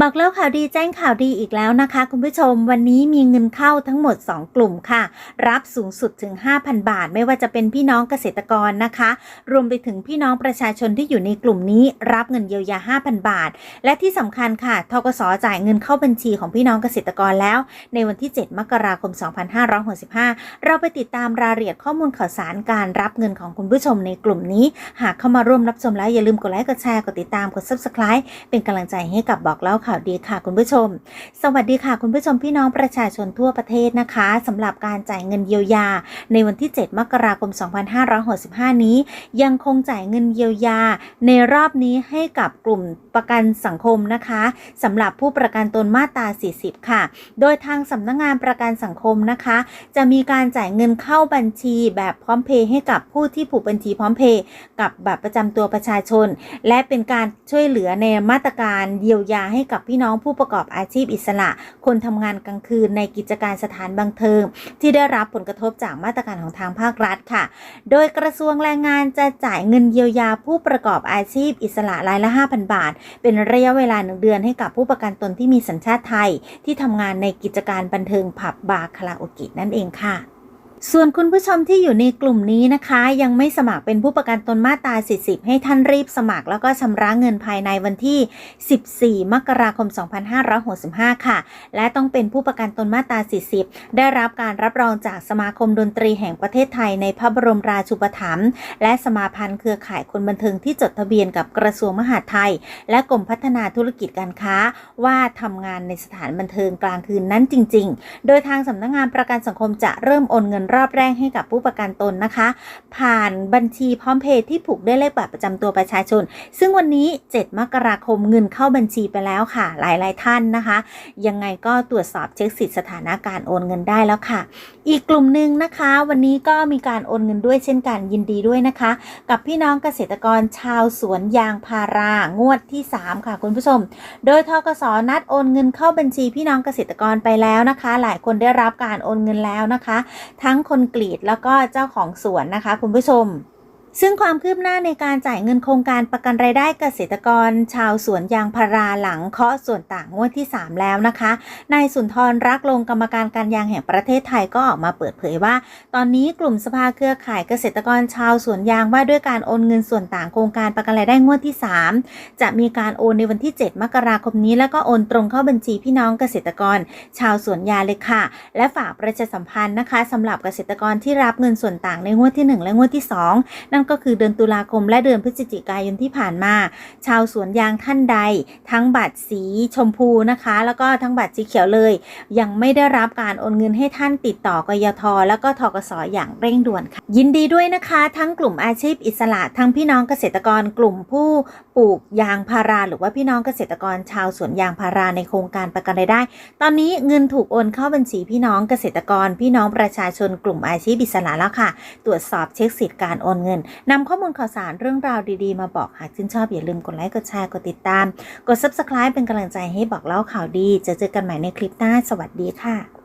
บอกเล่าข่าวดีแจ้งข่าวดีอีกแล้วนะคะ คุณผู้ชมวันนี้มีเงินเข้าทั้งหมด 2 กลุ่มค่ะ รับสูงสุดถึง 5,000 บาท ไม่ว่าจะเป็นพี่น้องเกษตรกรนะคะ รวมไปถึงพี่น้องประชาชนที่อยู่ในกลุ่มนี้รับเงินเยียวยา 5,000 บาท และที่สำคัญค่ะทกสจ่ายเงินเข้าบัญชีของพี่น้องเกษตรกรแล้ว ในวันที่ 7 มกราคม 2565 เราไปติดตามรายละเอียดข้อมูลข่าวสารการรับเงินของคุณผู้ชมในกลุ่มนี้ หากเข้ามาร่วมรับชมแล้วอย่าลืมกดไลค์กดแชร์กดติดตามกด subscribe เป็นกำลังใจให้กับบอกเล่าข่าวดีค่ะคุณผู้ชม สวัสดีค่ะคุณผู้ชมพี่น้องประชาชนทั่วประเทศนะคะสำหรับการจ่ายเงินเยียวยา ในวันที่ 7 มกราคม 2565 นี้ ยังคงจ่ายเงินเยียวยา ในรอบนี้ให้กับกลุ่มประกันสังคมนะคะสำหรับผู้ประกันตนมาตรา 40 ค่ะ โดยทางสำนักงงานประกันสังคมนะคะ จะมีการจ่ายเงินเข้าบัญชีแบบพร้อมเพย์ให้กับผู้ที่ผูกบัญชีพร้อมเพย์กับบัตรประจำตัวประชาชน และเป็นการช่วยเหลือในมาตรการเยียวยาให้กับพี่น้องผู้ประกอบอาชีพอิสระ คนทำงานกลางคืนในกิจการสถานบันเทิง ที่ได้รับผลกระทบจากมาตรการของทางภาครัฐค่ะ โดยกระทรวงแรงงานจะจ่ายเงินเยียวยาผู้ประกอบอาชีพอิสระรายละ 5,000 บาท เป็นระยะเวลาหนึ่งเดือนให้กับผู้ประกันตนที่มีสัญชาติไทย ที่ทำงานในกิจการบันเทิงผับบาร์คาราโอเกะนั่นเองค่ะ ส่วนคุณผู้ชมที่อยู่ในกลุ่มนี้นะคะ ยังไม่สมัครเป็นผู้ประกันตนมาตรา40 ให้ท่านรีบสมัครแล้วก็ชำระเงินภายในวันที่ 14 มกราคม 2565 ค่ะ และต้องเป็นผู้ประกันตนมาตรา40 ได้รับการรับรองจากสมาคมดนตรีแห่งประเทศไทยในพระบรมราชูปถัมภ์และสมาพันธ์เครือข่ายคนบันเทิงที่จดทะเบียนกับกระทรวงมหาดไทย และกรมพัฒนาธุรกิจการค้า ว่าทำงานในสถานบันเทิงกลางคืนนั้นจริง ๆ โดยทางสำนักงานประกันสังคมจะเริ่มโอนเงินรอบแรกให้กับผู้ประกันตนนะคะ ผ่านบัญชีพร้อมเพย์ที่ผูกด้วยเลขบัตรประจำตัวประชาชน ซึ่งวันนี้ 7 มกราคมเงินเข้าบัญชีไปแล้วค่ะ หลายๆท่านนะคะ ยังไงก็ตรวจสอบเช็คสิทธิสถานะการโอนเงินได้แล้วค่ะ อีกกลุ่มหนึ่งนะคะ วันนี้ก็มีการโอนเงินด้วยเช่นกันยินดีด้วยนะคะ กับพี่น้องเกษตรกรชาวสวนยางพารางวดที่ 3 ค่ะคุณผู้ชม โดยทกสนัดโอนเงินเข้าบัญชีพี่น้องเกษตรกรไปแล้วนะคะ หลายคนได้รับการโอนเงินแล้วนะคะ ทั้งคนกรีดแล้วก็เจ้าของสวนนะคะ คุณผู้ชม ซึ่งความคืบหน้าในการจ่ายเงินโครงการประกันรายได้เกษตรกร ชาวสวนยางพาราหลังเคาะส่วนต่างงวดที่ 3 แล้วนะคะ นายสุนทรรักลงกรรมการการยางแห่งประเทศไทยก็ออกมาเปิดเผยว่า ตอนนี้กลุ่มสภาเครือข่ายเกษตรกรชาวสวนยางว่าด้วยการโอนเงินส่วนต่างโครงการประกันรายได้งวดที่ 3 จะมีการโอนในวันที่ 7 มกราคมนี้ แล้วก็โอนตรงเข้าบัญชีพี่น้องเกษตรกร ชาวสวนยางเลยค่ะ และฝากประชาสัมพันธ์นะคะสำหรับเกษตรกรที่รับเงินส่วนต่างในงวดที่ 1 และงวดที่2ก็คือเดือนตุลาคมและเดือนพฤศจิกายนที่ผ่านมา ชาวสวนยางท่านใด ทั้งบัตรสีชมพูนะคะ แล้วก็ทั้งบัตรสีเขียวเลย ยังไม่ได้รับการโอนเงินให้ท่านติดต่อกยทแล้วก็ทกสอย่างเร่งด่วนค่ะ ยินดีด้วยนะคะ ทั้งกลุ่มอาชีพอิสระ ทั้งพี่น้องเกษตรกรกลุ่มผู้ปลูกยางพารา หรือว่าพี่น้องเกษตรกรชาวสวนยางพาราในโครงการประกันรายได้ ตอนนี้เงินถูกโอนเข้าบัญชีพี่น้องเกษตรกร พี่น้องประชาชนกลุ่มอาชีพอิสระแล้วค่ะ ตรวจสอบเช็คสิทธิ์การโอนเงินนำข้อมูลข่าวสารเรื่องราวดีๆ มาบอกหากชื่นชอบอย่าลืมกดไลค์กดแชร์กดติดตาม กด subscribe เป็นกำลังใจให้บอกเล่าข่าวดี จะเจอกันใหม่ในคลิปหน้า สวัสดีค่ะ